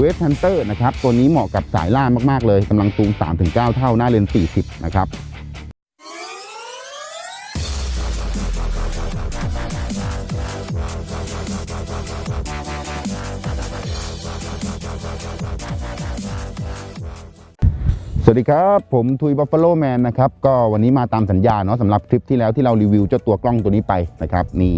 เวส h ันเตอร์นะครับตัวนี้เหมาะกับสายล่ามากๆเลยกำลังซูม 3-9 เท่าหน้าเลนส์40 นะครับสวัสดีครับ ผมทุยบัฟฟาโลแมนนะครับ ก็วันนี้มาตามสัญญาเนาะสำหรับคลิปที่แล้วที่เรารีวิวเจ้าตัวกล้องตัวนี้ไปนะครับ นี่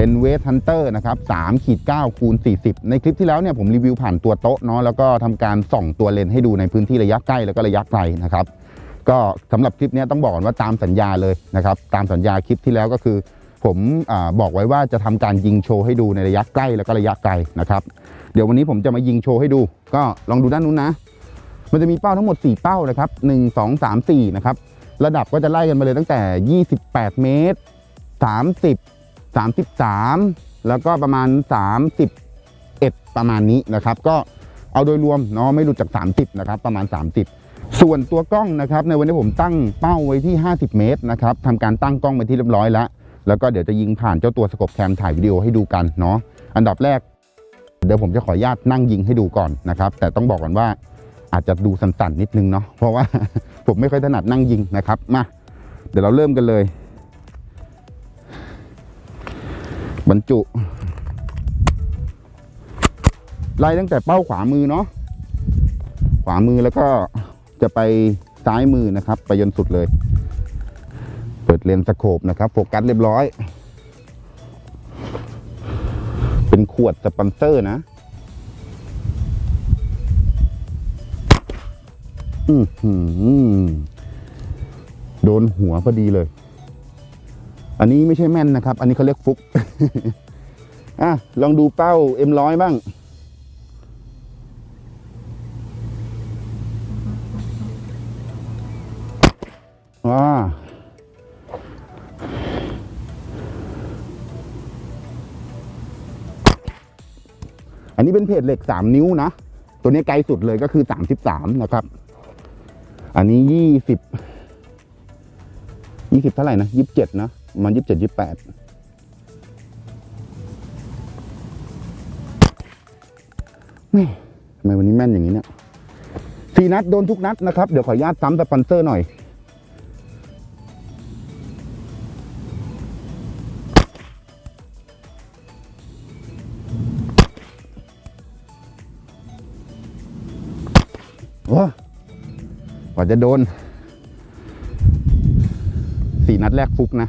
เป็นเวส h ันเตอร์นะครับ3ขีด9คูณ40 ในคลิปที่แล้วเนี่ยผมรีวิวผ่านตัวโต๊ะเนาะแล้วก็ทำการส่องตัวเลนให้ดูในพื้นที่ระยะใกล้แล้วก็ระยะไกลนะครับก็สำหรับคลิปนี้ต้องบอกก่อนว่าตามสัญญาเลยนะครับตามสัญญาคลิปที่แล้วก็คือ ผมอบอกไว้ว่าจะทำการยิงโชว์ให้ดูในระยะใกล้แล้วก็ระยะไกลนะครับเดี๋ยววันนี้ผมจะมายิงโชว์ให้ดู ก็ลองดูด้านนู้นนะ มันจะมีเป้าทั้งหมด 4 เป้านะครับ1 2 3 4นะครับระดับก็จะไล่กันมาเลยตั้งแต่ 28 เมตร 30 33 แล้วก็ประมาณ 31 ประมาณนี้นะครับ ก็เอาโดยรวมเนาะไม่หลุดจาก 30 นะครับ ประมาณ 30 ส่วนตัวกล้องนะครับ ในวันนี้ผมตั้งเป้าไว้ที่ 50 เมตรนะครับทำการตั้งกล้องไปที่เรียบร้อยแล้ว แล้วก็เดี๋ยวจะยิงผ่านเจ้าตัวสกบแคมถ่ายวิดีโอให้ดูกันเนาะอันดับแรก เดี๋ยวผมจะขออนุญาตนั่งยิงให้ดูก่อนนะครับ แต่ต้องบอกก่อนว่าอาจจะดูสั่นๆนิดนึงเนาะเพราะว่าผมไม่ค่อยถนัดนั่งยิงนะครับมาเดี๋ยวเราเริ่มกันเลย บรรจุ ไล่ตั้งแต่เป้าขวามือเนาะขวามือแล้วก็จะไปซ้ายมือนะครับ ไปจนสุดเลย เปิดเลนส์สโคปนะครับโฟกัสเรียบร้อย เป็นขวดสปอนเซอร์นะอือหือโดนหัวพอดีเลย อันนี้ไม่ใช่แม่นนะครับ อันนี้เขาเรียกฟุกอะลองดูเป้าเอ็มร้อยบ้างอ่าอันนี้เป็นเพจเหล็กสามนิ้วนะ ตัวนี้ไกลสุดเลยก็คือสามสิบสามนะครับ อันนี้ยี่สิบยี่สิบเท่าไหร่นะยี่สิบเจ็ดนะ มันยี่สิบเจ็ดยี่สิบแปดนี่ทำไมวันนี้แม่นอย่างนี้เนี่ยสี่นัดโดนทุกนัดนะครับ เดี๋ยวขออนุญาตซ้ำสปอนเซอร์หน่อย ว้ากว่าจะโดน นัดแรกฟุกนะ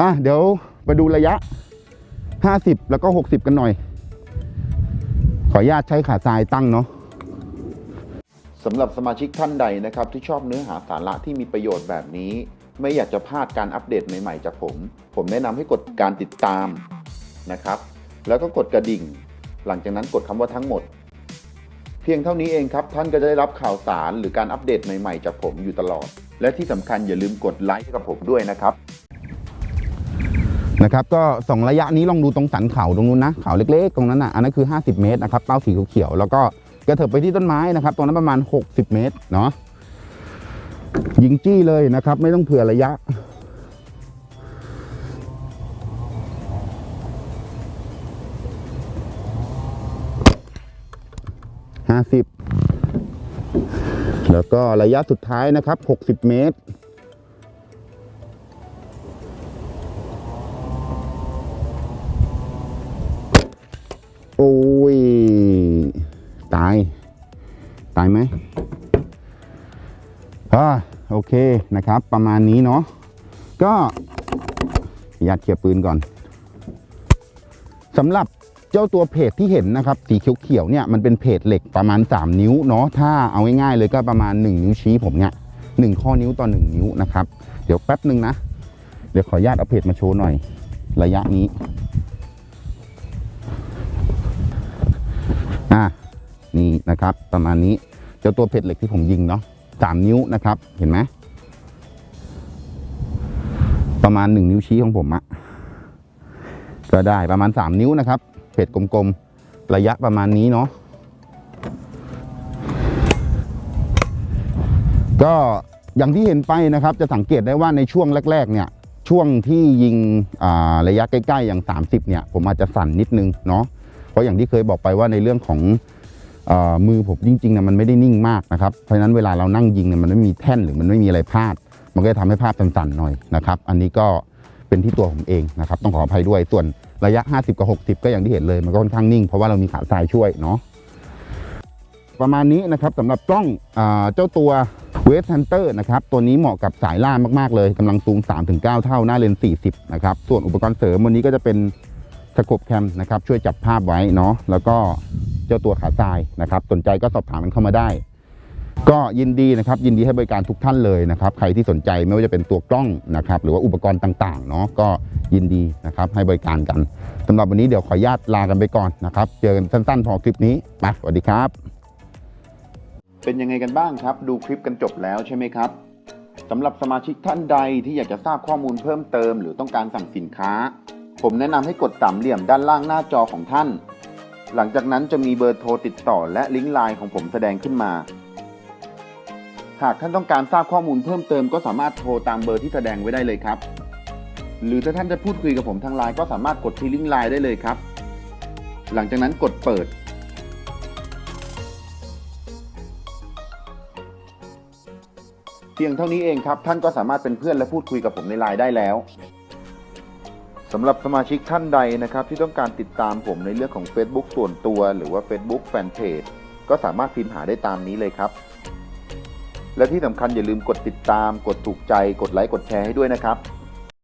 อะเดี๋ยวไปดูระยะ 50 แล้วก็ 60 กันหน่อย ขออนุญาตใช้ขาทรายตั้งเนาะสำหรับสมาชิกท่านใดนะครับ ที่ชอบเนื้อหาสาระที่มีประโยชน์แบบนี้ ไม่อยากจะพลาดการอัปเดตใหม่ๆจากผม ผมแนะนำให้กดการติดตามนะครับ แล้วก็กดกระดิ่ง หลังจากนั้นกดคำว่าทั้งหมด เพียงเท่านี้เองครับ ท่านก็จะได้รับข่าวสารหรือการอัปเดตใหม่ๆจากผมอยู่ตลอด และที่สำคัญอย่าลืมกดไลค์ให้กับผมด้วยนะครับนะครับก็สองระยะนี้ลองดูตรงสันเขาตรงนู้นนะเขาเล็กๆ ตรงนั้นอะอันนั้นคือ 50 เมตรนะครับเป้าสีเขียวๆแล้วก็กระเถิบไปที่ต้นไม้นะครับ ตรงนั้นประมาณ 60 เมตรเนาะยิงจี้เลยนะครับ ไม่ต้องเผื่อระยะ ห้าสิบ แล้วก็ระยะสุดท้ายนะครับ 60 เมตร โอ้ย ตาย ตายไหมอ่าโอเคนะครับ ประมาณนี้เนาะก็ยัดเคลียร์ปืนก่อนสำหรับ เจ้าตัวเพจที่เห็นนะครับสีเขียวๆเนี่ยมันเป็นเพจเหล็กประมาณ 3 นิ้วเนาะถ้าเอาง่ายๆเลยก็ประมาณ 1 นิ้วชี้ผมเนี่ยหนึ่งข้อนิ้วต่อ1นิ้วนะครับ เดี๋ยวแป๊บหนึ่งนะ เดี๋ยวขออนุญาตเอาเพจมาโชว์หน่อย ระยะนี้อ่านี่นะครับประมาณนี้เจ้าตัวเพชรเหล็กที่ผมยิงเนาะสามนิ้วนะครับ เห็นไหมประมาณหนึ่งนิ้วชี้ของผมอะก็ได้ประมาณสามนิ้วนะครับ เพชรกลมๆ ระยะประมาณนี้เนาะก็อย่างที่เห็นไปนะครับจะสังเกตได้ว่าในช่วงแรก ๆ เนี่ย ช่วงที่ยิงระยะใกล้ ๆ อย่าง 30 เนี่ย ผมอาจจะสั่นนิดนึงเนาะเพราะอย่างที่เคยบอกไปว่าในเรื่องของออมือผมจริงๆนะมันไม่ได้นิ่งมากนะครับเพราะฉะนั้นเวลาเรานั่งยิงเนี่ยมันไม่มีแท่นหรือมันไม่มีอะไรพลาด มันก็จะทำให้ภาพสั่นๆหน่อยนะครับ อันนี้ก็ เป็นที่ตัวผมเองนะครับต้องขออภัยด้วยส่วนระยะ 50 กับ 60 ก็อย่างที่เห็นเลยมันก็ค่อนข้างนิ่งเพราะว่าเรามีขาทรายช่วยเนาะประมาณนี้นะครับสำหรับกล้องอเจ้าตัวเวส h ันเตอร์นะครับตัวนี้เหมาะกับสายล่ามากๆเลยกำลังซูม 3-9 เท่าหน้าเลนส์40 นะครับ ส่วนอุปกรณ์เสริมวันนี้ก็จะเป็นสโคปแคมนะครับช่วยจับภาพไว้เนาะแล้วก็เจ้าตัวขาทรายนะครับสนใจก็สอบถามกันเข้ามาได้ ก็ยินดีนะครับยินดีให้บริการทุกท่านเลยนะครับใครที่สนใจไม่ว่าจะเป็นตัวกล้องนะครับหรือว่าอุปกรณ์ต่างๆเนาะก็ยินดีนะครับให้บริการกันสำหรับวันนี้เดี๋ยวขออนุญาตลากันไปก่อนนะครับเจอกันสั้นๆ พอคลิปนี้ไปสวัสดีครับ เป็นยังไงกันบ้างครับ ดูคลิปกันจบแล้วใช่ไหมครับสำหรับสมาชิกท่านใดที่อยากจะทราบข้อมูลเพิ่มเติม หรือต้องการสั่งสินค้า ผมแนะนำให้กดสามเหลี่ยมด้านล่างหน้าจอของท่าน หลังจากนั้นจะมีเบอร์โทรติดต่อและลิงก์ไลน์ของผมแสดงขึ้นมา หากท่านต้องการทราบข้อมูลเพิ่มเติมก็สามารถโทรตามเบอร์ที่แสดงไว้ได้เลยครับ หรือถ้าท่านจะพูดคุยกับผมทางไลน์ก็สามารถกดที่ลิงก์ไลน์ได้เลยครับ หลังจากนั้นกดเปิด เพียงเท่านี้เองครับ ท่านก็สามารถเป็นเพื่อนและพูดคุยกับผมในไลน์ได้แล้วสำหรับสมาชิกท่านใดนะครับ ที่ต้องการติดตามผมในเรื่องของ Facebook ส่วนตัว หรือว่า Facebook Fanpage ก็สามารถพิมพ์หาได้ตามนี้เลยครับ และที่สำคัญอย่าลืมกดติดตาม กดถูกใจ กดไลค์ กดแชร์ให้ด้วยนะครับ